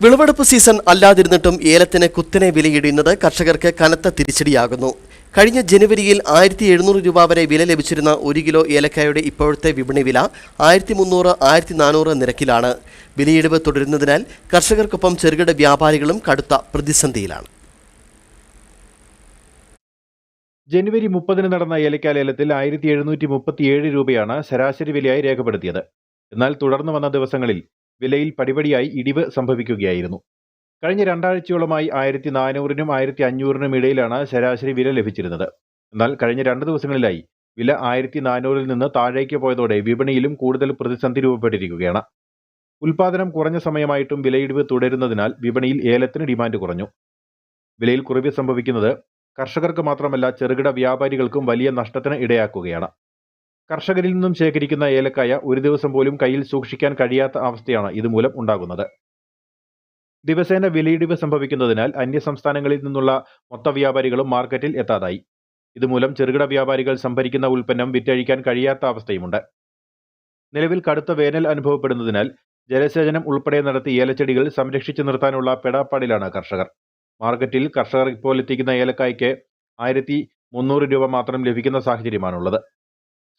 വിളവെടുപ്പ് സീസൺ അല്ലാതിരുന്നിട്ടും ഏലത്തിന് കുത്തനെ വിലയിടുന്നത് കർഷകർക്ക് കനത്ത തിരിച്ചടിയാകുന്നു. കഴിഞ്ഞ ജനുവരിയിൽ ആയിരത്തി എഴുന്നൂറ് രൂപ വരെ വില ലഭിച്ചിരുന്ന ഒരു കിലോ ഏലക്കായുടെ ഇപ്പോഴത്തെ വിപണി വില ആയിരത്തി മുന്നൂറ് ആയിരത്തി നാനൂറ് നിരക്കിലാണ്. വിലയിടിവ് തുടരുന്നതിനാൽ കർഷകർക്കൊപ്പം ചെറുകിട വ്യാപാരികളും കടുത്ത പ്രതിസന്ധിയിലാണ്. ജനുവരി മുപ്പതിന് നടന്ന ഏലക്ക ലേലത്തിൽ ആയിരത്തി എഴുന്നൂറ്റി മുപ്പത്തിയേഴ് രൂപയാണ് ശരാശരി വിലയായി രേഖപ്പെടുത്തിയത്. എന്നാൽ തുടർന്ന് വന്ന ദിവസങ്ങളിൽ വിലയിൽ പടിപടിയായി ഇടിവ് സംഭവിക്കുകയായിരുന്നു. കഴിഞ്ഞ രണ്ടാഴ്ചയോളമായി ആയിരത്തി നാനൂറിനും ആയിരത്തി അഞ്ഞൂറിനും ഇടയിലാണ് ശരാശരി വില ലഭിച്ചിരുന്നത്. എന്നാൽ കഴിഞ്ഞ രണ്ട് ദിവസങ്ങളിലായി വില ആയിരത്തി നാനൂറിൽ നിന്ന് താഴേക്ക് പോയതോടെ വിപണിയിലും കൂടുതൽ പ്രതിസന്ധി രൂപപ്പെട്ടിരിക്കുകയാണ്. ഉൽപാദനം കുറഞ്ഞ സമയമായിട്ടും വിലയിടിവ് തുടരുന്നതിനാൽ വിപണിയിൽ ഏലത്തിന് ഡിമാൻഡ് കുറഞ്ഞു. വിലയിൽ കുറവ് സംഭവിക്കുന്നത് കർഷകർക്ക് മാത്രമല്ല ചെറുകിട വ്യാപാരികൾക്കും വലിയ നഷ്ടത്തിന് ഇടയാക്കുകയാണ്. കർഷകരിൽ നിന്നും ശേഖരിക്കുന്ന ഏലക്കായ ഒരു ദിവസം പോലും കയ്യിൽ സൂക്ഷിക്കാൻ കഴിയാത്ത അവസ്ഥയാണ് ഇതുമൂലം ഉണ്ടാകുന്നത്. ദിവസേന വിലയിടിവ് സംഭവിക്കുന്നതിനാൽ അന്യസംസ്ഥാനങ്ങളിൽ നിന്നുള്ള മൊത്ത വ്യാപാരികളും മാർക്കറ്റിൽ എത്താതായി. ഇതുമൂലം ചെറുകിട വ്യാപാരികൾ സംഭരിക്കുന്ന ഉൽപ്പന്നം വിറ്റഴിക്കാൻ കഴിയാത്ത അവസ്ഥയുമുണ്ട്. നിലവിൽ കടുത്ത വേനൽ അനുഭവപ്പെടുന്നതിനാൽ ജലസേചനം ഉൾപ്പെടെ നടത്തി ഏലച്ചെടികൾ സംരക്ഷിച്ചു നിർത്താനുള്ള പെടാപ്പാടിലാണ് കർഷകർ. മാർക്കറ്റിൽ കർഷകർ ഇപ്പോൾ എത്തിക്കുന്ന ഏലക്കായ്ക്ക് ആയിരത്തി മുന്നൂറ് രൂപ മാത്രം ലഭിക്കുന്ന സാഹചര്യമാണുള്ളത്.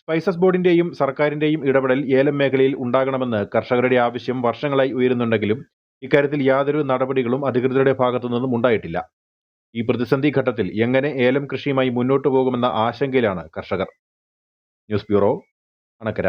സ്പൈസസ് ബോർഡിന്റെയും സർക്കാരിന്റെയും ഇടപെടൽ ഏലം മേഖലയിൽ ഉണ്ടാകണമെന്ന് കർഷകരുടെ ആവശ്യം വർഷങ്ങളായി ഉയരുന്നുണ്ടെങ്കിലും ഇക്കാര്യത്തിൽ യാതൊരു നടപടികളും അധികൃതരുടെ ഭാഗത്തു നിന്നും ഉണ്ടായിട്ടില്ല. ഈ പ്രതിസന്ധി ഘട്ടത്തിൽ എങ്ങനെ ഏലം കൃഷിയുമായി മുന്നോട്ടു പോകുമെന്ന ആശങ്കയിലാണ് കർഷകർ. News bureau Anakkara.